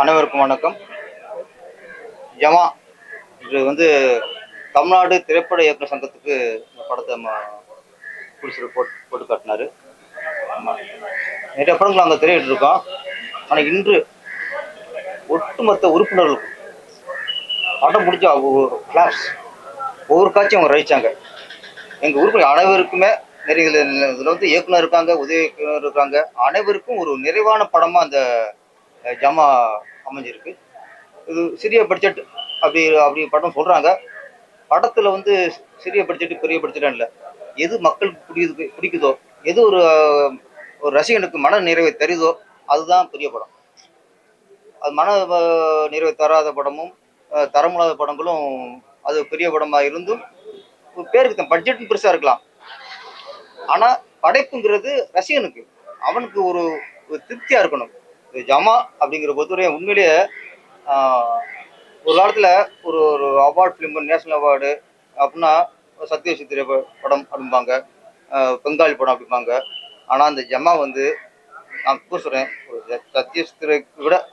அனைவருக்கும் வணக்கம். ஜமா இது வந்து தமிழ்நாடு திரைப்பட இயக்குனர் சங்கத்துக்கு இந்த படத்தை நம்ம பிடிச்சிட்டு போட்டு போட்டு காட்டினாரு. நிறைய படங்கள் அந்த திரையிட்டு இருக்கோம். ஆனால் இன்று ஒட்டுமொத்த உறுப்பினர்களுக்கும் படம் முடிஞ்ச கிளாஸ் ஒவ்வொரு காட்சியும் அவங்க ரசித்தாங்க எங்கள் உறுப்பினர் அனைவருக்குமே நிறைய இதில் இதில் வந்து இயக்குனர் இருக்காங்க உதவி இயக்குனர் இருக்காங்க. அனைவருக்கும் ஒரு நிறைவான படமாக அந்த ஜமா அமைஞ்சிருக்கு இது சிறிய பட்ஜெட் அப்படி அப்படி படம் சொல்கிறாங்க படத்தில் வந்து சிறிய பட்ஜெட் பெரிய பட்ஜெட்டாக இல்லை. எது மக்களுக்கு பிடிக்குது பிடிக்குதோ எது ஒரு ஒரு ரசிகனுக்கு மன நிறைவை தருதோ அதுதான் பெரிய படம். அது மன நிறைவை தராத படமும் தரமுடாத படங்களும் அது பெரிய படமாக இருந்தும் ஒரு பேருக்கு தான் பட்ஜெட்டும் பெருசாக இருக்கலாம். ஆனால் படைப்புங்கிறது ரசிகனுக்கு அவனுக்கு ஒரு ஒரு திருப்தியாக இருக்கணும். இது ஜமா அப்படிங்கிற பொறுத்தவரையும் உண்மையிலேயே ஒரு காலத்தில் ஒரு ஒரு அவார்டு ஃபிலிம் நேஷனல் அவார்டு அப்படின்னா சத்ய சித்திரை படம் அப்படிம்பாங்க. பெங்காலி படம் அப்படிம்பாங்க. ஆனால் அந்த ஜமா வந்து நான் கூசுறேன் ஒரு சத்திய சத்ய சித்திரைக்கு விட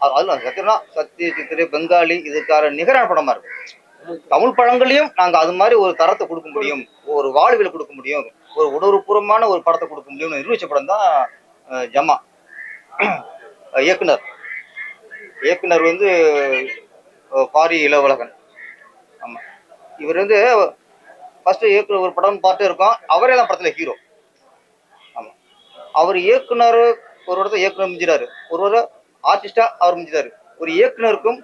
அது- அதுல சத்தியம்னா சத்ய சித்திரை பெங்காலி இதுக்கான நிகரான படமா இருக்கும். தமிழ் படங்களையும் நாங்க அது மாதிரி ஒரு தரத்தை கொடுக்க முடியும். ஒரு வாழ்வில் கொடுக்க முடியும். ஒரு உணர்வுபூர்வமான ஒரு படத்தை கொடுக்க முடியும்னு நிரூபிச்ச படம் தான் ஜமா. இயக்குனர். இயக்குனர் வந்து பாரி இளவழகன். ஆமாம் இவர் வந்து ஃபஸ்ட்டு இயக்குனர் ஒரு படம் பார்த்து இருக்கோம். அவரே தான் படத்தில் ஹீரோ ஆமாம் அவர் இயக்குனர் ஒரு இடத்துல இயக்குனர் மிஞ்சிடாரு ஒரு ஒரு ஆர்டிஸ்டாக அவர் மிஞ்சிறாரு ஒரு இயக்குனருக்கும்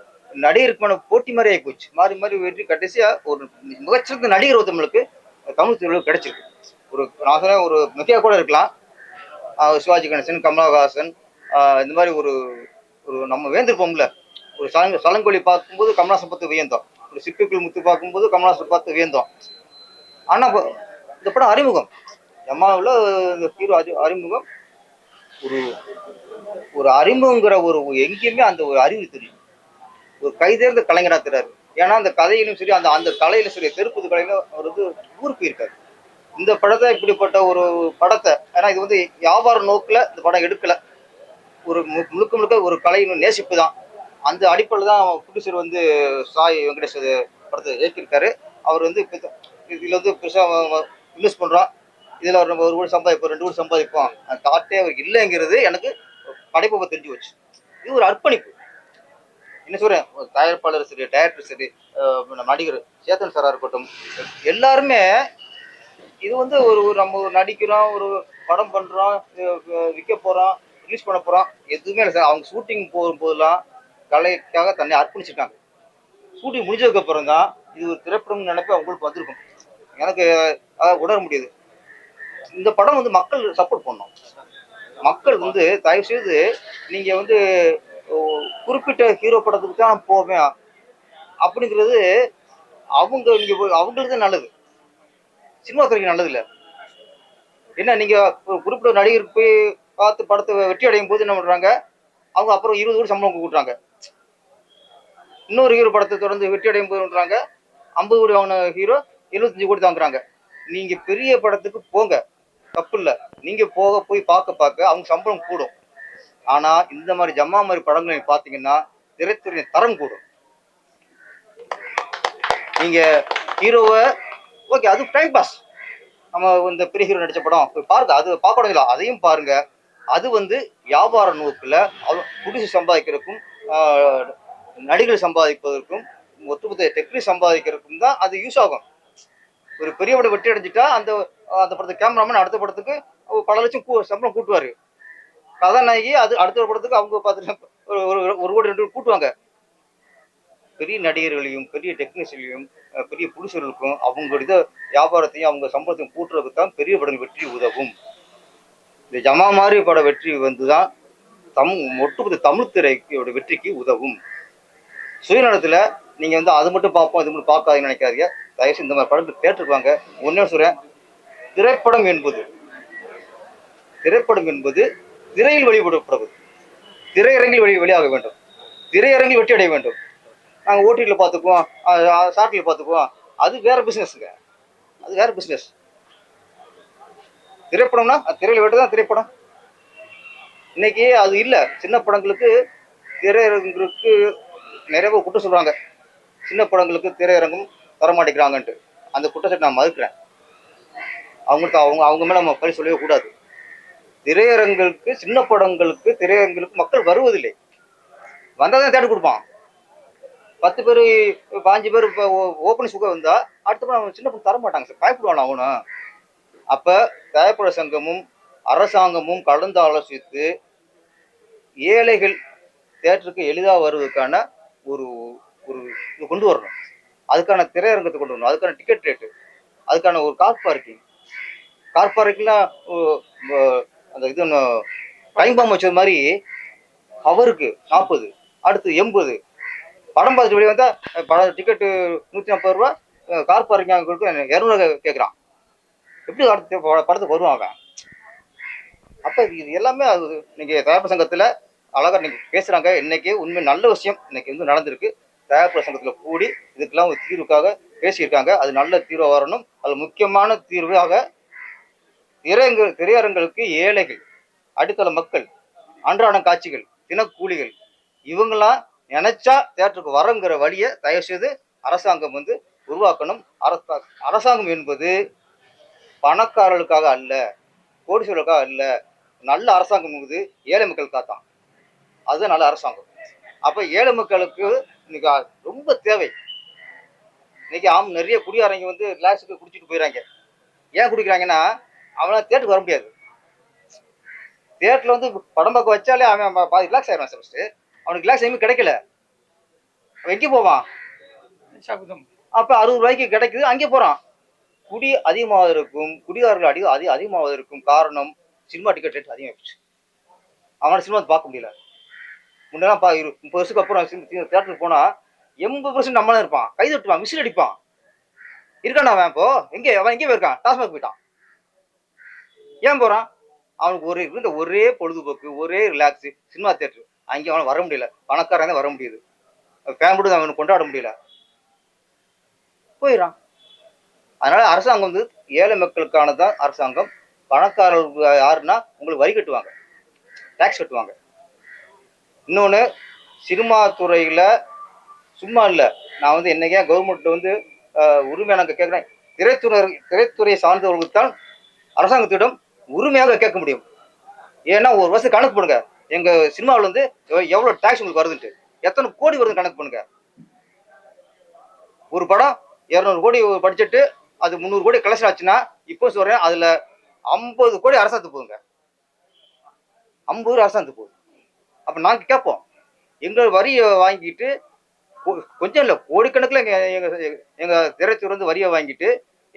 நடிகருக்குமான போட்டி மாதிரி ஆகி போச்சு. மாறி மாறி வெற்றி கடைசியாக ஒரு மிகச்சிறந்த நடிகர் ஒருத்தவங்களுக்கு தமிழ் திருவிழா கிடைச்சிருக்கு. ஒரு நான் சொன்னேன் ஒரு மிகையா கூட இருக்கலாம். சிவாஜி கணேசன் கமலஹாசன் இந்த மாதிரி ஒரு ஒரு நம்ம வேந்திருப்போம்ல ஒரு சலங்க சலங்கொலி பார்க்கும்போது கமலாசம் பார்த்து வியந்தோம். ஒரு சிப்பிக்குள் முத்து பார்க்கும்போது கமலாசம் பார்த்து வியந்தோம். ஆனால் இந்த படம் அறிமுகம். எம்மாவில் இந்த ஹீரோ அறி அறிமுகம். ஒரு ஒரு அறிமுகங்கிற ஒரு எங்கேயுமே அந்த ஒரு அறிவு தெரியும். ஒரு கைதேர்ந்த கலைஞராக தெரியாது ஏன்னா அந்த கதையிலும் சரி அந்த அந்த கலையிலும் சரி தெருப்புது கலையிலும் அவர் வந்து ஊருக்கு போயிருக்காரு. இந்த படத்தை இப்படிப்பட்ட ஒரு படத்தை ஏன்னா இது வந்து வியாபார நோக்கில் இந்த படம் எடுக்கலை. ஒரு மு- முழுக்க முழுக்க ஒரு கலையின் நேசிப்பு தான் அந்த அடிப்படையில் தான் ப்ரொடியூசர் வந்து சாய் வெங்கடேஷ் படத்தை இயக்கியிருக்காரு. அவர் வந்து இதில் வந்து பெருசாக இன்வெஸ்ட் பண்ணுறோம் இதில் ஒரு நம்ம ஒரு கோடி சம்பாதிப்போம் ரெண்டு கோடி சம்பாதிப்போம். அந்த தாட்டே அவர் இல்லைங்கிறது எனக்கு படைப்பை தெரிஞ்சு வச்சு இது ஒரு அர்ப்பணிப்பு. என்ன சொல்கிறேன் ஒரு தயாரிப்பாளர் சரி டைரக்டர் சரி நடிகர் சேத்தன் சாராக இருக்கட்டும் எல்லாருமே இது வந்து ஒரு நம்ம ஒரு நடிக்கிறோம் ஒரு படம் பண்ணுறோம் விற்க போகிறோம் ரிலீஸ் பண்ண போகிறோம் எதுவுமே இல்லை சார் அவங்க ஷூட்டிங் போகும்போதெல்லாம் கலைக்காக தன்னை அர்ப்பணிச்சிருக்காங்க. ஷூட்டிங் முடிஞ்சதுக்கப்புறம் தான் இது ஒரு திரைப்படம் நினைப்பு அவங்களுக்கு வந்திருக்கும். எனக்கு அதை உணர முடியுது. இந்த படம் வந்து மக்கள் சப்போர்ட் பண்ணும் மக்கள் வந்து தயவு செய்து நீங்கள் வந்து குறிப்பிட்ட ஹீரோ படத்துக்கு தான் நான் போவேன் அப்படிங்கிறது அவங்க நீங்கள் போய் அவங்களுக்கு நல்லது. சினிமா துறைக்கு நல்லது இல்லை. என்ன நீங்கள் குறிப்பிட்ட நடிகருக்கு போய் பார்த்து படத்தை வெற்றி அடையும் போது என்ன பண்ணுறாங்க அவங்க அப்புறம் இருபது கோடி சம்பளம் கூட்டுறாங்க இன்னொரு ஹீரோ படத்தை தொடர்ந்து வெற்றி அடையும் போதுன்றாங்க ஐம்பது கோடி வாங்கின ஹீரோ எழுபத்தஞ்சு கோடி தாங்குறாங்க நீங்க பெரிய படத்துக்கு போங்க. தப்பு இல்லை. நீங்க போக போய் பார்க்க பார்க்க அவங்க சம்பளம் கூடும். ஆனா இந்த மாதிரி ஜம்மா மாதிரி படங்களை நீங்க பாத்தீங்கன்னா திரைத்துறையின் தரம் கூடும். நீங்க ஹீரோவை ஓகே அது டைம் பாஸ் நம்ம இந்த பெரிய ஹீரோ நடிச்ச படம் போய் பாருங்க. அது பார்க்கணும் அதையும் பாருங்க. அது வந்து வியாபார நோக்கில் குடிசை சம்பாதிக்கிறதுக்கும் நடிகர் சம்பாதிப்பதற்கும் ஒத்துமொத்த டெக்னிக் சம்பாதிக்கிறதுக்கும் தான் அது யூஸ் ஆகும். ஒரு பெரிய படம் வெற்றி அடைஞ்சிட்டா அந்த அந்த படத்துக்கு கேமராமேன் அடுத்த படத்துக்கு ஒரு பல லட்சம் கூ சம்பளம் கூட்டுவார். கதாநாயகி அது அடுத்த ஒரு படத்துக்கு அவங்க பார்த்துட்டு ஒரு ஒரு ஒரு கோடி ரெண்டு கூட்டுவாங்க. பெரிய நடிகர்களையும் பெரிய டெக்னீஷியனையும் பெரிய புடிசர்களுக்கும் அவங்க வியாபாரத்தையும் அவங்க சம்பளத்தையும் கூட்டுறதுக்கு தான் பெரிய படம் வெற்றி உதவும். இந்த ஜமா மாதிரி பட வெற்றி வந்துதான் தம் ஒட்டுமொத்த தமிழ் திரையோட வெற்றிக்கு உதவும். சுயநலத்தில் நீங்கள் வந்து அது மட்டும் பார்ப்போம் இது மட்டும் பார்க்காதீங்கன்னு நினைக்காதீங்க. தயவுசெய்து இந்த மாதிரி படத்துக்கு தேட்டருக்கு ஒன்னே சொல்கிறேன் திரைப்படம் என்பது திரைப்படம் என்பது திரையில் வெளியிடப்படுவது திரையரங்கில் வெளி வெளியாக வேண்டும். திரையரங்கில் வெற்றி அடைய வேண்டும். நாங்கள் ஓடிடியில் பார்த்துக்குவோம் ஷார்ட்டில் பார்த்துக்குவோம். அது வேற பிஸ்னஸ்ங்க அது வேற பிஸ்னஸ் திரைப்படம்னா அது திரையில் தான் திரைப்படம். இன்னைக்கு அது இல்லை. சின்ன படங்களுக்கு திரையரங்குக்கு நிறைய பேர் குற்றம் சொல்றாங்க. சின்ன படங்களுக்கு திரையரங்கம் தரமாட்டேங்கிறாங்கன்ட்டு அந்த குற்றச்சாட்டு நான் மறுக்கிறேன். அவங்களுக்கு அவங்க அவங்க மேலே நம்ம பழி சொல்லவே கூடாது. திரையரங்குகளுக்கு சின்ன படங்களுக்கு திரையரங்களுக்கு மக்கள் வருவதில்லை. வந்தால் தான் தேடி கொடுப்பான். பத்து பேர் பாஞ்சு பேர் இப்போ ஓப்பனிங் சுக வந்தால் அடுத்த படம் சின்ன படம் தர மாட்டாங்க சார் பயப்படுவான் அவனும் அப்ப திரைப்பட சங்கமும் அரசாங்கமும் கலந்து ஆலோசித்து ஏழைகள் தேட்டருக்கு எளிதாக வருவதற்கான ஒரு ஒரு இது கொண்டு வரணும். அதுக்கான திரையரங்கத்தை கொண்டு வரணும். அதுக்கான டிக்கெட் ரேட்டு அதுக்கான ஒரு கார் பார்க்கிங் கார் பார்க்கிங்லாம் அந்த இது டைம் பாம் வச்சது மாதிரி ஹவருக்கு நாற்பது அடுத்து எண்பது. படம் பார்த்துட்டு வெளியே வந்தால் படம் டிக்கெட்டு நூற்றி நாற்பது ரூபா கார் பார்க்கிங் கொடுக்க இரநூறு கேட்குறான். எப்படி அடுத்த படத்துக்கு வருவாங்க? அப்ப அப்போ இது எல்லாமே அது இன்னைக்கு தயாரிப்பு சங்கத்தில் அழகா நீங்க பேசுறாங்க. இன்னைக்கு உண்மை நல்ல விஷயம் இன்னைக்கு வந்து நடந்திருக்கு. தயாரிப்பு சங்கத்துல கூடி இதுக்கெல்லாம் ஒரு தீர்வுக்காக பேசியிருக்காங்க. அது நல்ல தீர்வு வரணும். அது முக்கியமான தீர்வாக திரையரங்கு திரையரங்களுக்கு ஏழைகள் அடித்தள மக்கள் அன்றாடம் காட்சிகள் தினக்கூலிகள் இவங்கெல்லாம் நினைச்சா தேட்டருக்கு வரங்கிற வழியை தயவு செய்து அரசாங்கம் வந்து உருவாக்கணும். அரசாங்கம் என்பது பணக்காரர்களுக்காக அல்ல கோடீஸ்வரர்களுக்காக அல்ல நல்ல அரசாங்கம் என்பது ஏழை மக்களுக்காக தான் அதுதான் நல்ல அரசாங்கம். அப்ப ஏழை மக்களுக்கு இன்னைக்கு ரொம்ப தேவை. இன்னைக்கு ஆம் நிறைய குடியாரங்க வந்து கிளாஸுக்கு குடிச்சிட்டு போயிடறாங்க ஏன் குடிக்கிறாங்கன்னா அவனால தேட்டருக்கு வர முடியாது. தேட்டர்ல வந்து படம் பார்க்க வச்சாலே அவன் கிளாஸ் ஆயிடுவான் ஃபர்ஸ்ட் அவனுக்கு கிளாஸ் எதுவுமே கிடைக்கல. அவன் எங்கே போவான். அப்ப அறுபது ரூபாய்க்கு கிடைக்குது அங்கே போறான். குடி அதிகமாவதற்கும் குடிகாரர்கள் அடி அதிக அதிகமாவதற்கும் காரணம் சினிமா டிக்கெட் ரேட் அதிகமாகிடுச்சு அவனால் சினிமா பார்க்க முடியல. முன்னெல்லாம் பா இரு முப்பது வருஷத்துக்கு அப்புறம் தேட்டருக்கு போனால் எண்பது பர்சன்ட் நம்மளாம் இருப்பான். கை தட்டுவான் மிஷின் அடிப்பான். இருக்கான் அவன் இப்போ. எங்கே அவன் எங்கே போயிருக்கான். டாஸ்மாக் போயிட்டான். ஏன் போகிறான் அவனுக்கு ஒரு இருந்த ஒரே பொழுதுபோக்கு ஒரே ரிலாக்ஸ் சினிமா தேட்டர் அங்கே அவனை வர முடியல. பணக்காரன் தான் வர முடியுது. ஃபேமிலி அவனுக்கு கொண்டாட முடியல. போயிடறான். அதனால அரசாங்கம் வந்து ஏழை மக்களுக்கான தான் அரசாங்கம். பணக்காரர்கள் யாருன்னா உங்களுக்கு வரி கட்டுவாங்க. டேக்ஸ் கட்டுவாங்க. இன்னொன்று சினிமா துறையில் சும்மா இல்லை. நான் வந்து என்னைக்கே கவர்மெண்ட் வந்து உரிமையாக உரிமை எனக்கு கேட்குறேன் திரைத்துறை திரைத்துறையை சார்ந்தவர்களுக்கு தான் அரசாங்கத்திடம் உரிமையாக கேட்க முடியும். ஏன்னா ஒரு வருஷம் கணக்கு பண்ணுங்க. எங்க சினிமாவில் வந்து எவ்வளோ டேக்ஸ் உங்களுக்கு வருதுன்ட்டு. எத்தனை கோடி வருதுன்னு கணக்கு பண்ணுங்க. ஒரு படம் இரநூறு கோடி பட்ஜெட்டு அது முந்நூறு கோடி கலெக்ஷன் ஆச்சுன்னா இப்போ சொல்றேன் அதுல ஐம்பது கோடி அரசாங்கத்துக்கு போதுங்க. ஐம்பது கோடி அரசாங்கத்துக்கு போகுது அப்ப நாங்க கேட்போம். எங்க வரியை வாங்கிட்டு கொஞ்சம் இல்லை கோடிக்கணக்கில் எங்க எங்க எங்க திரைத்துறை வந்து வரியை வாங்கிட்டு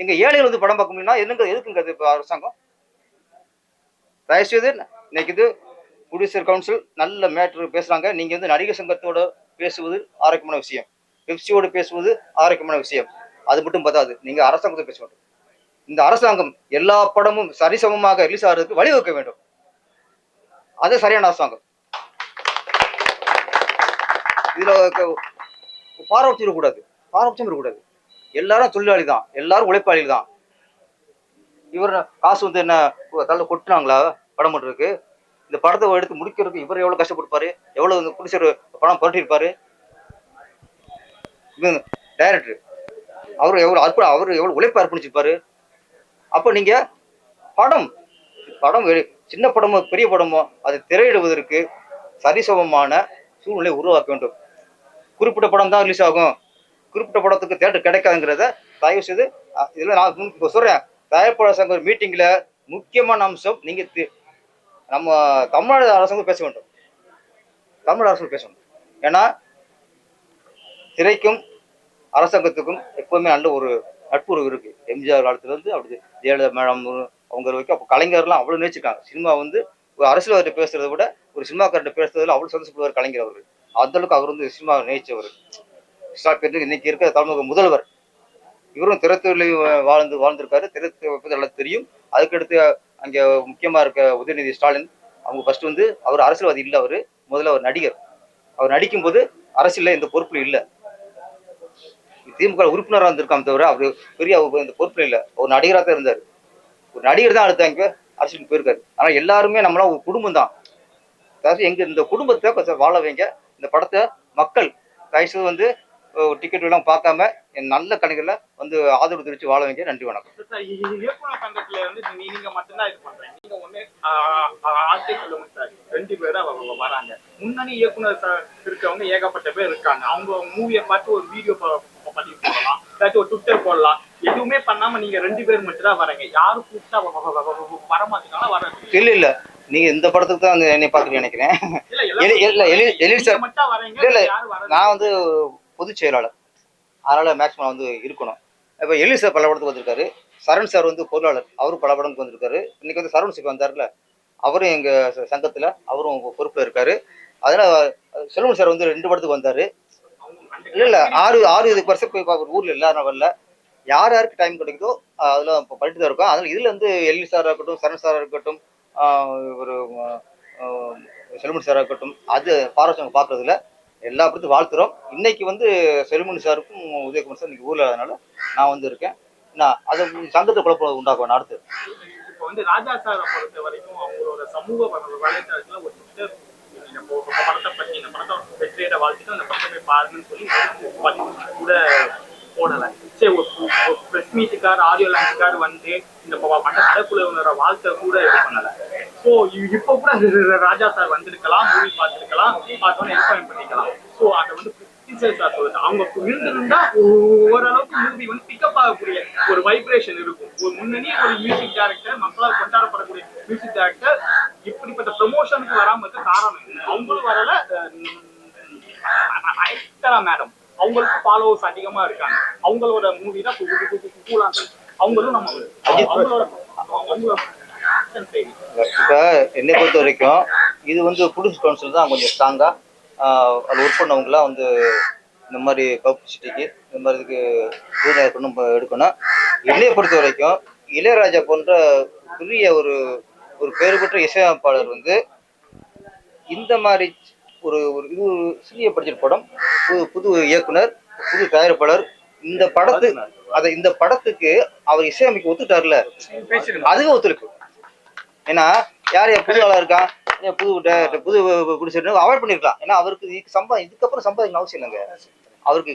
எங்க ஏழைகள் வந்து படம் பார்க்க முடியும்னா என்னங்க எதுக்குங்க அது அரசாங்கம்? தயவுசெய்து இன்னைக்கு இது ப்ரொடியூசர் கவுன்சில் நல்ல மேட்ரு பேசுறாங்க. நீங்க வந்து நடிகர் சங்கத்தோட பேசுவது ஆரோக்கியமான விஷயம். பெப்சியோடு பேசுவது ஆரோக்கியமான விஷயம். அது மட்டும் பத்தாது. நீங்க அரசாங்கத்தை பேச வேண்டும். இந்த அரசாங்கம் எல்லா படமும் சரிசமமாக ரிலீஸ் ஆகிறதுக்கு வழிவகுக்க வேண்டும். அது சரியான அரசாங்கம். இதுல பாரபட்சம் இருக்கக்கூடாது. பாரபட்சம் இருக்கக்கூடாது. எல்லாரும் தொழிலாளி தான். எல்லாரும் உழைப்பாளி தான். இவர் காசு வந்து என்ன தள்ள கொட்டுனாங்களா? படம் பண்றதுக்கு. இந்த படத்தை எடுத்து முடிக்கிறதுக்கு இவர் எவ்வளவு கஷ்டப்பட்டுப்பாரு எவ்வளவு இந்த படம் புரட்டியிருப்பாரு? இவங்க டைரக்டர் அவர் எவ்வளவு அற்பு அவர் எவ்வளவு உழைப்பு அர்ப்பணிச்சிருப்பாரு. அப்போ நீங்க படம் படம் சின்ன படமோ பெரிய படமோ அதை திரையிடுவதற்கு சரிசமமான சூழ்நிலை உருவாக்க வேண்டும். குறிப்பிட்ட படம் தான் ரிலீஸ் ஆகும். குறிப்பிட்ட படத்துக்கு தேட்டர் கிடைக்காதுங்கிறத தயவு செய்து இதில் நான் இப்போ சொல்கிறேன் சொல்றேன். தயாரிப்பாளர் சங்க ஒரு மீட்டிங்ல முக்கியமான அம்சம் நீங்க தி- நம்ம தமிழ்நாடு அரசாங்கம் பேச வேண்டும். தமிழ் அரசு பேச வேண்டும். ஏன்னா திரைக்கும் அரசாங்கத்துக்கும் எப்பவுமே நல்ல ஒரு நட்புறவு இருக்கு. எம்ஜிஆர் காலத்துல இருந்து அப்படி ஜெயலலிதா மேடம் அவங்க வரைக்கும் அப்போ கலைஞர்லாம் அவ்வளவு நினைச்சிருக்காங்க சினிமா வந்து ஒரு அரசியல்வாதிட்ட பேசுறத விட ஒரு சினிமாக்கார்ட்ட பேசுறதுல அவ்வளவு சந்தோஷப்படுவார் கலைஞர் அவர் அந்த அளவுக்கு அவர் வந்து சினிமா நேசிச்சவர். இன்னைக்கு இருக்க தமிழக முதல்வர். இவரும் திரைத்துறையிலையும் வாழ்ந்து வாழ்ந்திருக்காரு. திரைத்துறை பத்தி நல்லா தெரியும். அதுக்கடுத்து அங்கே முக்கியமாக இருக்க உதயநிதி ஸ்டாலின் அவங்க ஃபர்ஸ்ட் வந்து அவர் அரசியல்வாதி இல்லை அவர். முதல்ல அவர் நடிகர். அவர் நடிக்கும்போது அரசியலில் எந்த பொறுப்புல இல்லை. திமுக உறுப்பினராக இருந்திருக்காம தவிர அவர் பெரிய இந்த பொறுப்பு இல்லை. ஒரு நடிகராக தான் இருந்தார். ஒரு நடிகர் தான் அடுத்து அங்கே அரசியலுக்கு போயிருக்காரு. ஆனால் எல்லாருமே நம்மளாம் ஒரு குடும்பம் தான். அதாவது எங்கள் இந்த குடும்பத்தை கொஞ்சம் வாழ வைங்க. இந்த படத்தை மக்கள் தயவுசெய்து வந்து டிக்கெட் எல்லாம் பார்க்காம என் நல்ல கணக்கில் வந்து ஆதரவு தெரிவித்து வாழ வைங்க. நன்றி வணக்கம். இயக்குனர் வந்து மட்டும்தான் ரெண்டு பேரும் வராங்க. முன்னணி இயக்குனர் இருக்கவங்க ஏகப்பட்ட பேர் இருக்காங்க. அவங்க மூவியை பார்த்து ஒரு வீடியோ பதிவு போடலாம் ஏதாச்சும் ஒரு ட்விட்டர் போடலாம். எதுவுமே பண்ணாம நீங்க ரெண்டு பேர் மட்டும் தான் வரீங்க யாரும் கூப்பிட்டா வர மாட்டேங்காலும் வராது இல்ல இல்ல. நீங்க இந்த படத்துக்கு தான் என்னை பார்க்குறீங்க நினைக்கிறேன். இல்ல எலி- இல்ல, எலி- எலி சார். இல்ல, இல்ல. நான் வந்து பொதுச் செயலாளர். அதனால மேக்ஸிமம் வந்து இருக்கணும். இப்போ எலி சார் பல படத்துக்கு வந்திருக்காரு. சரண் சார் வந்து பொருளாளர். அவரும் பல படத்துக்கு வந்திருக்காரு. இன்னைக்கு வந்து சரவண் சிக் வந்தார்ல அவரும் எங்க சங்கத்துல அவரும் பொறுப்புல இருக்காரு. அதனால செல்வன் சார் வந்து ரெண்டு படத்துக்கு வந்தாரு. இல்ல இல்ல ஆறு ஆறு இதுக்கு வருஷம் போய் பார்க்குற ஊர்ல இல்ல வரல. யார் யாருக்கு டைம் கிடைக்குதோ அதுல பண்ணிட்டு தான் இருக்கோம். அதில் இதுல வந்து எல்வி சாரா இருக்கட்டும் சரண் சாரா இருக்கட்டும் ஒரு ஆஹ் செல்வன் சாரா இருக்கட்டும் அது பாரவசங்க பார்க்கறதுல எல்லா படத்தையும் வாழ்த்துறோம். இன்னைக்கு வந்து செல்வன் சாருக்கும் உதயகுமார் சார் இன்னைக்கு ஊர்ல அதனால நான் வந்து இருக்கேன். நான் அதை சங்கத்தை குழப்பம் உண்டாக்குவேன் அடுத்து. இப்போ வந்து ராஜா சாரை பொறுத்த வரைக்கும் அவங்களோட சமூக வலைத்தளத்துல ஒரு ட்விட்டர் இந்த படத்தை பத்தி இந்த படத்தை வெற்றியிட வாழ்த்துட்டு அந்த படத்தை போய் பாருங்கன்னு சொல்லி ஒரு பதிவு கூட போடலை. சரி ஒரு ப்ரெஸ் மீட்டுக்கார் ஆடியோ லான்ச்சுக்கார் வந்து இந்த பட்ட பட வாழ்க்கை கூட இது பண்ணல. ஸோ இப்போ கூட ராஜா சார் வந்திருக்கலாம் மூவி பார்த்துருக்கலாம் பார்த்தோன்னே எக்ஸ்பிளைன் பண்ணிக்கலாம். ஸோ அதை வந்து சார் சொல்லுது. அவங்க இருந்திருந்தா ஓரளவுக்கு மூவி வந்து பிக்கப் ஆகக்கூடிய ஒரு வைப்ரேஷன் இருக்கும். ஒரு முன்னணி ஒரு மியூசிக் டேரக்டர் மக்களால் கொண்டாடப்படக்கூடிய மியூசிக் டேரக்டர் இப்படிப்பட்ட ப்ரமோஷனுக்கு வராம இருக்க காரணம் அவங்களும் வரல மேடம் அவங்களுக்கு ஃபாலோவர்ஸ் அதிகமா இருக்காங்க. அவங்களோட மூவி தான் கூலாங்க அவங்களும் நம்ம அவங்களோட என்னை பொறுத்த வரைக்கும் இது வந்து புலிஸ் கவுன்சில் தான் கொஞ்சம் ஸ்ட்ராங்காக அதில் ஒர்க் பண்ணவங்களாம் வந்து இந்த மாதிரி பப்ளிசிட்டிக்கு இந்த மாதிரி இதுக்கு ப- எடுக்கணும். என்னையை பொறுத்த வரைக்கும் இளையராஜா போன்ற பெரிய ஒரு ஒரு பேர் பெற்ற இசையமைப்பாளர் வந்து இந்த மாதிரி ஒரு ஒரு இது ஒரு சிறிய பட்ஜெட் படம் புது புது இயக்குனர் புது தயாரிப்பாளர் இந்த படத்து அதை இந்த படத்துக்கு அவர் இசையமைக்க ஒத்துட்டார்ல அதுக்கு ஒத்துருக்கு ஏன்னா யார் யார் புது ஆளா இருக்கா? ஏன் புது புது குடிச்சிட்டு அவாய்ட் பண்ணிருக்கலாம். ஏன்னா அவருக்கு இதுக்கு சம்பா இதுக்கப்புறம் சம்பாதிக்கணும் அவசியம் இல்லைங்க. அவருக்கு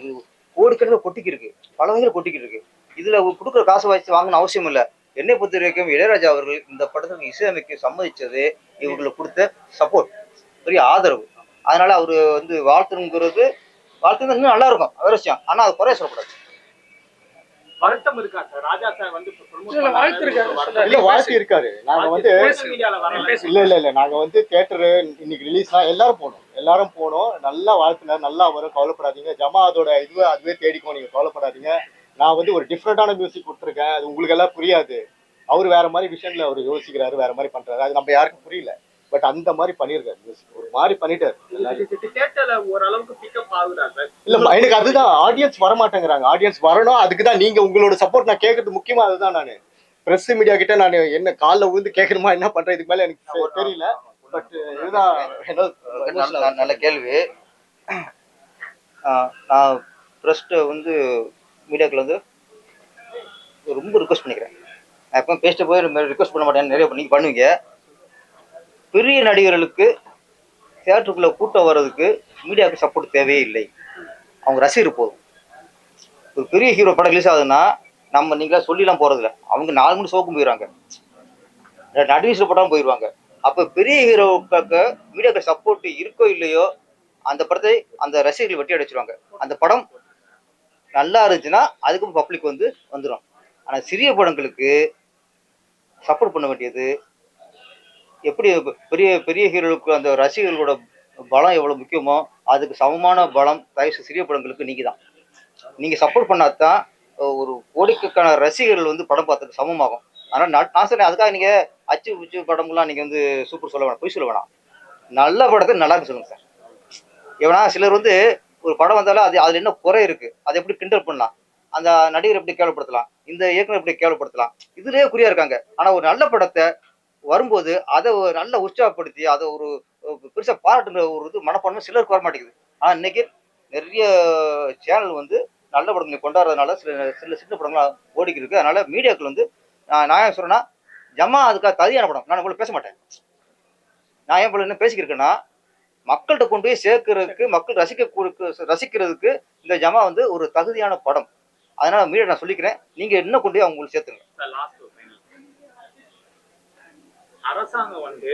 கோடிக்கணக்கில் கொட்டிக்கு இருக்கு பல வகையில் கொட்டிக்கிட்டு இருக்கு. இதுல கொடுக்குற காசு வச்சு வாங்கணும் அவசியம் இல்லை. என்னை பொறுத்த வரைக்கும் இளையராஜா அவர்கள் இந்த படத்துக்கு இசையமைக்க சம்மதிச்சது இவங்களுக்கு கொடுத்த சப்போர்ட் பெரிய ஆதரவு. அதனால அவரு வந்து வாழ்த்துங்கிறது வாழ்த்து இன்னும் நல்லா இருக்கும் வேற விஷயம். ஆனா அது குறைய சொல்லக்கூடாது. வருத்தம் இருக்கா ராஜா சார் வந்து இல்ல, வாழ்த்து இருக்காரு. நாங்க வந்து. இல்ல இல்ல இல்ல நாங்க வந்து தியேட்டரு இன்னைக்கு ரிலீஸ்னா எல்லாரும் போனோம். எல்லாரும் போனோம். நல்லா வாழ்த்துனார். நல்லா வரும் கவலைப்படாதீங்க. ஜமா அதோட இதுவே அதுவே தேடிக்கும் நீங்க கவலைப்படாதீங்க. நான் வந்து ஒரு டிஃப்ரெண்டான மியூசிக் கொடுத்துருக்கேன். அது உங்களுக்கு எல்லாம் புரியாது. அவர் வேற மாதிரி விஷயங்களை அவர் யோசிக்கிறாரு வேற மாதிரி பண்றாரு. அது நம்ம யாருக்கும் புரியல. பட் அந்த மாதிரி பண்ணியிருக்காரு மியூசிக் ஒரு மாதிரி பண்ணிட்டாரு. இல்ல எனக்கு அதுதான். ஆடியன்ஸ் வர மாட்டேங்கிறாங்க ஆடியன்ஸ் வரணும். அதுக்கு தான் நீங்க உங்களோட சப்போர்ட் நான் கேட்கறது முக்கியமா அதுதான் நான். பிரஸ் மீடியா கிட்ட நான் என்ன காலில் விழுந்து கேட்கணுமா என்ன பண்றேன் இதுக்கு மேல எனக்கு தெரியல. பட் இதுதான் நல்ல கேள்வி. நான் ப்ரெஸ்ட்டை வந்து மீடியாக்கள் வந்து ரொம்ப ரிக்வஸ்ட் பண்ணிக்கிறேன். நான் எப்போ பேசிட்டு போய் ரிக்வஸ்ட் பண்ண மாட்டேன் நிறைய நீங்கள் பண்ணுவீங்க. பெரிய நடிகர்களுக்கு தியேட்டருக்குள்ளே கூட்டம் வர்றதுக்கு மீடியாவுக்கு சப்போர்ட் தேவையே இல்லை அவங்க ரசிகர் போதும். ஒரு பெரிய ஹீரோ படம் ரிலீஸ் ஆகுதுன்னா நம்ம நீங்களாக சொல்லிலாம் போகிறதில்ல அவங்க நாலு மணி சோக்கும் போயிடுறாங்க நடுவீசில் படம் போயிடுவாங்க அப்போ பெரிய ஹீரோவுக்கு மீடியாவுக்கு சப்போர்ட் இருக்கோ இல்லையோ அந்த படத்தை அந்த ரசிகர்கள் வெட்டி அடிச்சிருவாங்க. அந்த படம் நல்லா இருந்துச்சுன்னா அதுக்கும் பப்ளிக் வந்து வந்துடும் ஆனால் சிறிய படங்களுக்கு சப்போர்ட் பண்ண வேண்டியது எப்படி பெரிய பெரிய ஹீரோவுக்கு அந்த ரசிகர்களோட பலம் எவ்வளோ முக்கியமோ அதுக்கு சமமான பலம் தயவு சிறிய படங்களுக்கு நீங்கள் தான் நீங்கள் சப்போர்ட் பண்ணாதான் ஒரு கோடிக்கான ரசிகர்கள் வந்து படம் பார்த்ததுக்கு சமமாகும். ஆனால் நான் நான் சொன்னேன் அதுக்காக நீங்கள் அச்சு உச்சு படம்லாம் நீங்கள் வந்து சூப்பர் சொல்ல வேணாம் பொய் சொல்ல வேணாம். நல்ல படத்தை நல்லா இருக்கு சார். எவனா சிலர் வந்து ஒரு படம் வந்தாலும் அது அதில் என்ன குறை இருக்கு? அதை எப்படி கிண்டல் பண்ணலாம்? அந்த நடிகர் எப்படி கேவலப்படுத்தலாம்? இந்த இயக்குனர் எப்படி கேவலப்படுத்தலாம்? இதுலயே குறியா இருக்காங்க. ஆனா ஒரு நல்ல படத்தை வரும்போது அதை ஒரு நல்ல உற்சாகப்படுத்தி அதை ஒரு பெருசாக பெருசா ஒரு இது மனப்பான்மை சிலருக்கு வர மாட்டேங்குது ஆனா இன்னைக்கு நிறைய சேனல் வந்து நல்ல படங்களை கொண்டாடுறதுனால சில சில சின்ன படங்களாம் ஓடிக்கிட்டு இருக்கு அதனால மீடியாக்கள் வந்து நான் நான் ஏன் சொல்றேன்னா ஜமா அதுக்காக தகுதியான படம். நான் உங்களை பேச மாட்டேன். நான் ஏன் போல என்ன பேசிக்கிருக்கேன்னா மக்கள்கிட்ட கொண்டு போய் சேர்க்கறதுக்கு மக்கள் ரசிக்க ரசிக்கிறதுக்கு இந்த ஜமா வந்து ஒரு தகுதியான படம். அதனால மீடியா நான் சொல்லிக்கிறேன். நீங்க என்ன கொண்டு போய் அவங்களுக்கு சேர்த்துங்க அரசாங்கம் வந்து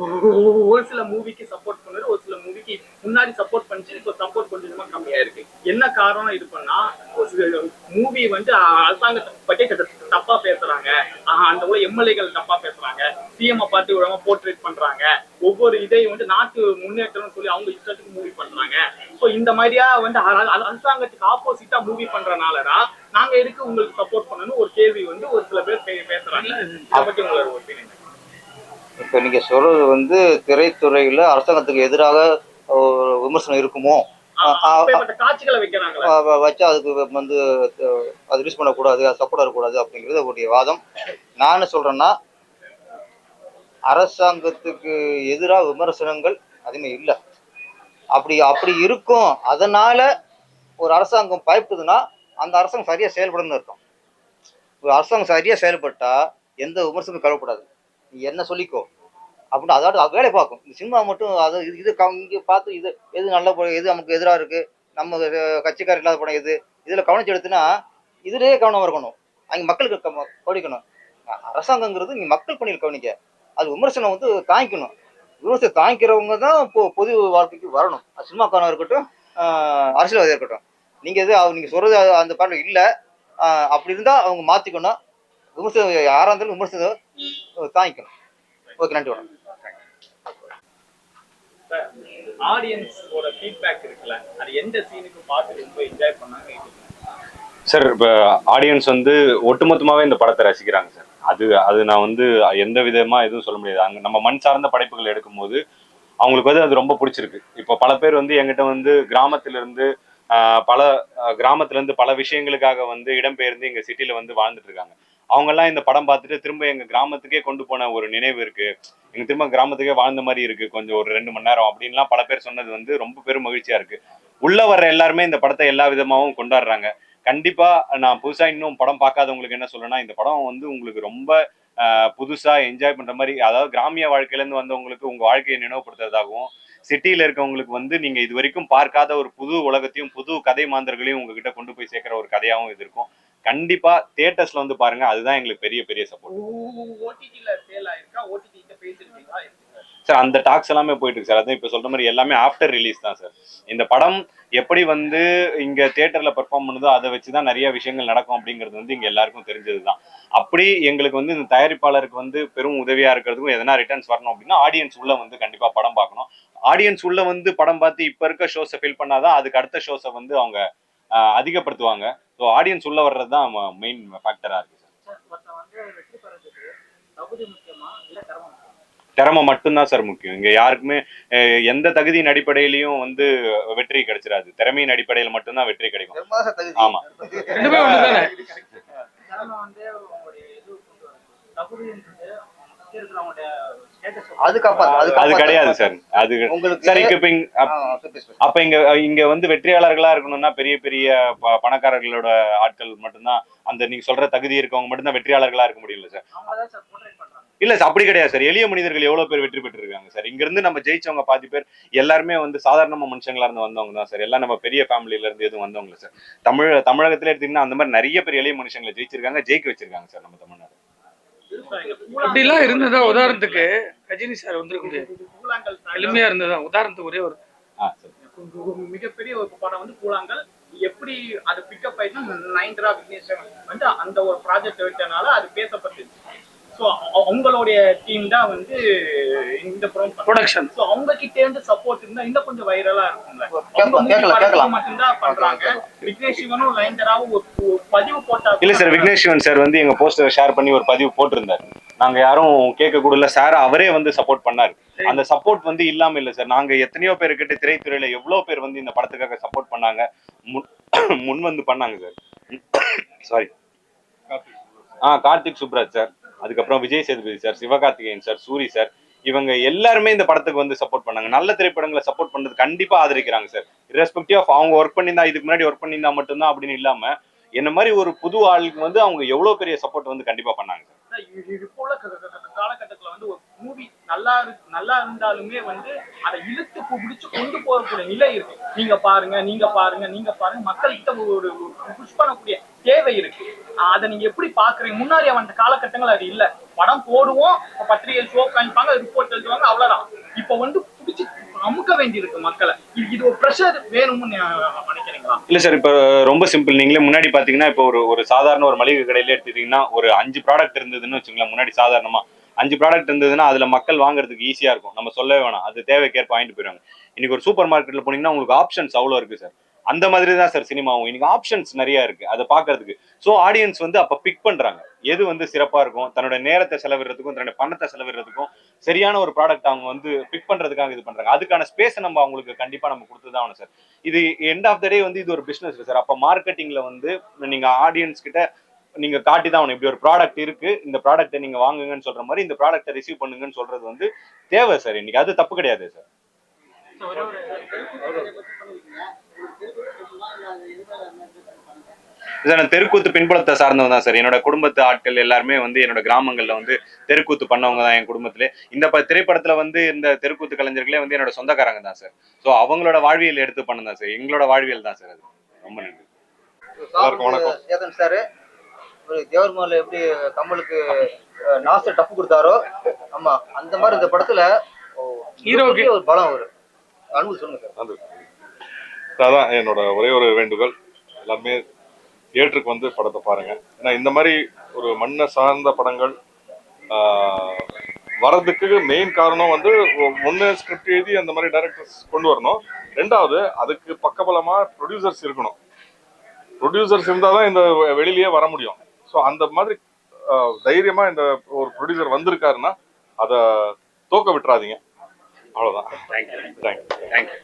ஒரு- சில மூவிக்கு சப்போர்ட் பண்ணுது ஒரு சில மூவிக்கு முன்னாடி சப்போர்ட் பண்ணிச்சு இப்போ சப்போர்ட் கொஞ்சம் கம்மியா இருக்கு. என்ன காரணம் இது பண்ணா ஒரு சில மூவி வந்து அரசாங்கத்தை பற்றி தப்பா பேசுறாங்க. அந்த உள்ள எம்எல்ஏகள் தப்பா பேசுறாங்க. சிஎம் பார்த்து விடாம போர்ட்ரேட் பண்றாங்க. ஒவ்வொரு இதையும் வந்து நாட்டு முன்னேற்றம்னு சொல்லி அவங்க இஷ்டத்துக்கு மூவி பண்றாங்க. ஸோ இந்த மாதிரியா வந்து அர- அர- அரசாங்கத்துக்கு ஆப்போசிட்டா மூவி பண்றனாலதான் நாங்க எதுக்கு உங்களுக்கு சப்போர்ட் பண்ணணும் ஒரு கேள்வி வந்து ஒரு சில பேர் பேசுறாங்க. இதை பத்தி உங்களோட ஒப்பீனியன் இப்போ நீங்க சொல்றது வந்து திரைத்துறையில அரசாங்கத்துக்கு எதிராக விமர்சனம் இருக்குமோ? வச்சா அதுக்கு வந்து அது ரிலீஸ் பண்ணக்கூடாது அது சப்போர்ட் இருக்கக்கூடாது அப்படிங்கிறது அவருடைய வாதம். நான் என்ன சொல்றேன்னா அரசாங்கத்துக்கு எதிராக விமர்சனங்கள் அதுமே இல்லை. அப்படி அப்படி இருக்கும். அதனால ஒரு அரசாங்கம் பயப்படுதுன்னா அந்த அரசாங்கம் சரியா செயல்படணும்னு இருக்கும் ஒரு அரசாங்கம் சரியா செயல்பட்டா எந்த விமர்சனமும் கலப்படாது நீ என்ன சொல்லிக்கோ? அப்படின்னு அதாவது வேலை பார்க்கும். இந்த சினிமா மட்டும் அது இது- இது க- பார்த்து இது எது நல்ல படம் எது நமக்கு எதிராக இருக்குது நம்ம அஹ், கட்சிக்காரர் இல்லாத படம் எது? இதில் கவனிச்சு எடுத்துனா இதுலயே கவனம் இருக்கணும். அங்கே மக்களுக்கு கவ- கவனிக்கணும். அரசாங்கங்கிறது நீங்கள் மக்கள் பணியில் கவனிக்க. அது விமர்சனம் வந்து தாங்கிக்கணும். விமர்சனம் தாங்கிக்கிறவங்க தான் இப்போ பொது வாழ்க்கைக்கு வரணும். அது சினிமாக்காரனாக இருக்கட்டும் அரசியல்வாதியாக இருக்கட்டும். நீங்கள் எது அவ- நீங்கள் சொல்றது அந்த பாடல் இல்லை. அப்படி இருந்தால் அவங்க மாற்றிக்கணும் விமர்சனம் யாரா இருந்தாலும் விமர்சனம் தாங்கிக்கணும். ஓகே நன்றி வணக்கம். ஆடியன்ஸோட ஃபீட்பேக் இருக்குல்ல அது எந்த சீனுக்கு பார்த்து ரொம்ப என்ஜாய் பண்ணாங்க சார் இப்போ ஆடியன்ஸ் வந்து ஒட்டுமொத்தமாவே இந்த படத்தை ரசிக்கிறாங்க சார். அது அது நான் வந்து எந்த விதமா எதுவும் சொல்ல முடியாது. அங்க நம்ம மண் சார்ந்த படைப்புகள் எடுக்கும்போது அவங்களுக்கு வந்து அது ரொம்ப பிடிச்சிருக்கு. இப்போ பல பேர் வந்து எங்கிட்ட வந்து கிராமத்துல இருந்து ஆஹ், பல ஆஹ், கிராமத்துல இருந்து பல விஷயங்களுக்காக வந்து இடம்பெயர்ந்து எங்க சிட்டில வந்து வாழ்ந்துட்டு இருக்காங்க. அவங்கெல்லாம் இந்த படம் பார்த்துட்டு திரும்ப எங்க கிராமத்துக்கே கொண்டு போன ஒரு நினைவு இருக்கு. எங்க திரும்ப கிராமத்துக்கே வாழ்ந்த மாதிரி இருக்கு. கொஞ்சம் ஒரு ரெண்டு மணி நேரம் அப்படின்லாம் பல பேர் சொன்னது வந்து ரொம்ப பெரும் மகிழ்ச்சியா இருக்கு. உள்ள வர்ற எல்லாருமே இந்த படத்தை எல்லா விதமாகவும் கொண்டாடுறாங்க. கண்டிப்பா நான் புதுசா இன்னும் படம் பார்க்காதவங்களுக்கு என்ன சொல்லணும்னா இந்த படம் வந்து உங்களுக்கு ரொம்ப புதுசாக புதுசா என்ஜாய் பண்ற மாதிரி அதாவது கிராமிய வாழ்க்கையிலேருந்து வந்தவங்களுக்கு உங்க வாழ்க்கையை நினைவுபடுத்துறதாகவும் சிட்டியில இருக்கவங்களுக்கு வந்து நீங்க இது வரைக்கும் பார்க்காத ஒரு புது உலகத்தையும் புது கதை மாந்தர்களையும் உங்ககிட்ட கொண்டு போய் சேர்க்கிற ஒரு கதையாகவும் இது இருக்கும். கண்டிப்பா தியேட்டர்ஸ்ல வந்து பாருங்க அதுதான் எங்களுக்கு பெரிய பெரிய சப்போர்ட் சார் அந்த டாக்ஸ் எல்லாமே போயிட்டு இருக்கு சார் அதான் இப்போ சொல்ற மாதிரி எல்லாமே ஆஃப்டர் ரிலீஸ் தான் சார் இந்த படம் எப்படி வந்து இங்க தியேட்டர்ல பெர்ஃபார்ம் பண்ணுதோ அதை வச்சு தான் நிறைய விஷயங்கள் நடக்கும் அப்படிங்கிறது வந்து இங்க எல்லாருக்கும் தெரிஞ்சது தான் அப்படி எங்களுக்கு வந்து இந்த தயாரிப்பாளருக்கு வந்து பெரும் உதவியா இருக்கிறதுக்கும் எதனா ரிட்டர்ன்ஸ் வரணும் அப்படின்னா ஆடியன்ஸ் உள்ள வந்து கண்டிப்பா படம் பார்க்கணும். ஆடியன்ஸ் உள்ள வந்து படம் பார்த்து இப்ப இருக்க ஷோஸை ஃபில் பண்ணாதான் அதுக்கு அடுத்த ஷோஸை வந்து அவங்க அதிகப்படுத்துவாங்க. ஸோ ஆடியன்ஸ் உள்ள வர்றது தான் மெயின் ஃபேக்டரா இருக்கு. சார் ஒருத்தன் வந்து வெற்றி பெறதுக்கு தகுதி முக்கியமா இல்ல திறமை மட்டும்தான் சார் முக்கியம். இங்க யாருக்குமே எந்த தகுதியின் அடிப்படையிலையும் வந்து வெற்றி கிடைச்சிடாது திறமையின் அடிப்படையில மட்டும்தான் வெற்றி கிடைக்கும். ஆமா. ரெண்டுமே அது கிடையாது சார். அது சரி இப்ப. அப்ப இங்க இங்க வந்து வெற்றியாளர்களா இருக்கணும்னா பெரிய பெரிய பணக்காரர்களோட ஆட்கள் மட்டும்தான். அந்த நீங்க சொல்ற தகுதி இருக்கவங்க மட்டும்தான் வெற்றியாளர்களா இருக்க முடியல சார். இல்ல சார் அப்படி கிடையாது சார். எளிய மனிதர்கள் எவ்வளவு பேர் வெற்றி பெற்றிருக்காங்க சார்? இங்க இருந்து நம்ம ஜெயிச்சவங்க பாதி பேர் எல்லாருமே வந்து சாதாரண மனுஷங்களா இருந்து வந்தவங்க தான் சார். எல்லாம் நம்ம பெரிய ஃபேமிலில இருந்து எதுவும் வந்தவங்க சார். தமிழ் தமிழகத்துல எடுத்தீங்கன்னா அந்த மாதிரி நிறைய பேர் எளிய மனுஷங்களை ஜெயிச்சிருக்காங்க ஜெயிக்க வச்சிருக்காங்க சார் நம்ம தமிழ்நாடு அப்படிலாம் இருந்ததா உதாரணத்துக்கு? ரஜினி சார் வந்திருக்குது. கூழாங்கல் எளிமையா இருந்ததா? உதாரணத்துக்கு ஒரே ஒரு மிகப்பெரிய ஒரு படம் வந்து கூழாங்கல். எப்படி அது பிக்கப் ஆயிடுச்சுன்னா நயன்தரா விக்னேஸ்வரன் வந்து அந்த ஒரு ப்ராஜெக்ட் வச்சனால அது பேசப்பட்டுச்சு ஸோ அவங்களுடைய டீம் தான் வந்து இந்த ப்ரொடக்ஷன் ஸோ அவங்க கிட்ட இருந்து சப்போர்ட் இருந்தா இன்னும் கொஞ்சம் வைரலா இருக்கும்ல. மட்டும்தான் பண்றாங்க. விக்னேஷ் சிவனும் நயன்தராவும் ஒரு பதிவு போட்டா இல்ல சார் விக்னேஷ் சிவன் சார் வந்து எங்க போஸ்டர் ஷேர் பண்ணி ஒரு பதிவு போட்டிருந்தாரு. நாங்க யாரும் கேட்க கூட இல்ல. சார் அவரே வந்து சப்போர்ட் பண்ணாரு. அந்த சப்போர்ட் வந்து இல்லாம இல்ல சார். நாங்க எத்தனையோ பேர் கிட்ட திரைத்துறையில எவ்வளவு பேர் வந்து இந்த படத்துக்காக சப்போர்ட் பண்ணாங்க. முன் முன் வந்து பண்ணாங்க சார். சாரி ஆ கார்த்திக் சுப்ராஜ் சார். அதுக்கப்புறம் Vijay Sethupathi sir Sivakarthikeyan sir Soori sir இவங்க எல்லாருமே இந்த படத்துக்கு வந்து சப்போர்ட் பண்ணாங்க. நல்ல திரைப்படங்களை சப்போர்ட் பண்றது கண்டிப்பா ஆதரிக்கிறாங்க சார். இரஸ்பெக்டிவ் ஆஃப் அவங்க ஒர்க் பண்ணியிருந்தா இதுக்கு முன்னாடி ஒர்க் பண்ணியிருந்தா மட்டும்தான் அப்படின்னு இல்லாம என்ன மாதிரி ஒரு புது ஆளுக்கு வந்து அவங்க எவ்வளவு பெரிய சப்போர்ட் வந்து கண்டிப்பா பண்ணாங்க சார். இப்போ உள்ள காலகட்டத்துல வந்து ஒரு மூவி நல்லா நல்லா இருந்தாலுமே வந்து அதை இழுத்து பிடிச்சு கொண்டு போகக்கூடிய நிலை இருக்கு. நீங்க பாருங்க நீங்க பாருங்க நீங்க பாருங்க மக்கள்கிட்ட ஒரு புஷ் பண்ணக்கூடிய தேவை இருக்கு. அதை நீங்க எப்படி பாக்குறீங்க? முன்னாடி அவன் காலகட்டங்கள் அது இல்ல. படம் போடுவோம் பத்திரிகை ஷோ காமிப்பாங்க ரிப்போர்ட் எழுதுவாங்க அவ்வளவுதான். இப்ப வந்து பிடிச்சி அமுக்க வேண்டியிருக்கு மக்களை. இது இது ஒரு ப்ரெஷர் வேணும்னு நினைக்கிறீங்களா? இல்ல சார் இப்ப ரொம்ப சிம்பிள் நீங்களே முன்னாடி பாத்தீங்கன்னா இப்போ ஒரு ஒரு சாதாரண ஒரு மளிகை கடையில எடுத்துட்டீங்கன்னா ஒரு அஞ்சு ப்ராடக்ட் இருந்ததுன்னு வச்சுங்களேன் முன்னாடி சாதாரணமா. அஞ்சு ப்ராடக்ட் இருந்ததுன்னா அதுல மக்கள் வாங்குறதுக்கு ஈஸியா இருக்கும். நம்ம சொல்லவே வேணாம். அது தேவைக்கேற்ப வாங்கிட்டு போயிருவாங்க இன்னைக்கு ஒரு சூப்பர் மார்க்கெட்ல போனீங்கன்னா உங்களுக்கு ஆப்ஷன்ஸ் அவ்வளோ இருக்கு சார் அந்த மாதிரி தான் சார் சினிமாவும். இன்னைக்கு ஆப்ஷன்ஸ் நிறைய இருக்கு. அதை பாக்குறதுக்கு ஸோ ஆடியன்ஸ் வந்து அப்ப பிக் பண்றாங்க. எது வந்து சிறப்பா இருக்கும்? தன்னோட நேரத்தை செலவிடுறதுக்கும் தன்னோட பணத்தை செலவிடுறதுக்கும் சரியான ஒரு ப்ராடக்ட் அவங்க வந்து பிக் பண்றதுக்காக இது பண்றாங்க. அதுக்கான ஸ்பேஸை நம்ம அவங்களுக்கு கண்டிப்பா நம்ம கொடுத்து தான் ஆகணும் சார் இது எண்ட் ஆஃப் த டே வந்து இது ஒரு பிசினஸ் சார் அப்ப மார்க்கெட்டிங்ல வந்து நீங்க ஆடியன்ஸ் கிட்ட நீங்க காட்டி தான் ஆகணும். இப்படி ஒரு ப்ராடக்ட் இருக்கு. இந்த ப்ராடக்ட்டை நீங்க வாங்குங்கன்னு சொல்ற மாதிரி இந்த ப்ராடக்ட்டை ரிசீவ் பண்ணுங்கன்னு சொல்றது வந்து தேவை சார் இன்னைக்கு அது தப்பு கிடையாது சார் சார் நான் தெருக்கூத்து பின்புலத்தை சார்ந்தவங்க தான் சார். என்னோட குடும்பத்து ஆட்கள் எல்லாருமே வந்து என்னோட கிராமங்கள்ல வந்து தெருக்கூத்து பண்ணவங்க தான் என் குடும்பத்திலே. இந்த ப- திரைப்படத்துல வந்து இந்த தெருக்கூத்து கலைஞர்களே வந்து என்னோட சொந்தக்காரங்க தான் சார். ஸோ அவங்களோட வாழ்வியல் எடுத்து பண்ணதான் சார். எங்களோட வாழ்வியல் தான் சார் அது. ரொம்ப நன்றி. வணக்கம். சார். ஒரு தேவர்மலை எப்படி கமலுக்கு அஹ், நாசர் டப்பு கொடுத்தாரோ ஆமா அந்த மாதிரி இந்த படத்துல ஒரு பலம் வரும். அன்பு சொல்லுங்க சார். அதான் என்னோட ஒரே ஒரு வேண்டுகோள். எல்லாருமே தியேட்டருக்கு வந்து படத்தை பாருங்க. ஏன்னா இந்த மாதிரி ஒரு மண்ணை சார்ந்த படங்கள் ஆஹ், வர்றதுக்கு மெயின் காரணம் வந்து ஒன்று ஸ்கிரிப்ட் எழுதி அந்த மாதிரி டைரக்டர்ஸ் கொண்டு வரணும். ரெண்டாவது அதுக்கு பக்கபலமா ப்ரொடியூசர்ஸ் இருக்கணும். ப்ரொடியூசர்ஸ் இருந்தால் தான் இந்த வெளியிலேயே வர முடியும். ஸோ அந்த மாதிரி ஆஹ், தைரியமா இந்த ஒரு ப்ரொடியூசர் வந்திருக்காருன்னா அதை தோக்க விட்டுறாதீங்க. அவ்வளோதான் தேங்க்யூ தேங்க்யூ தேங்க்யூ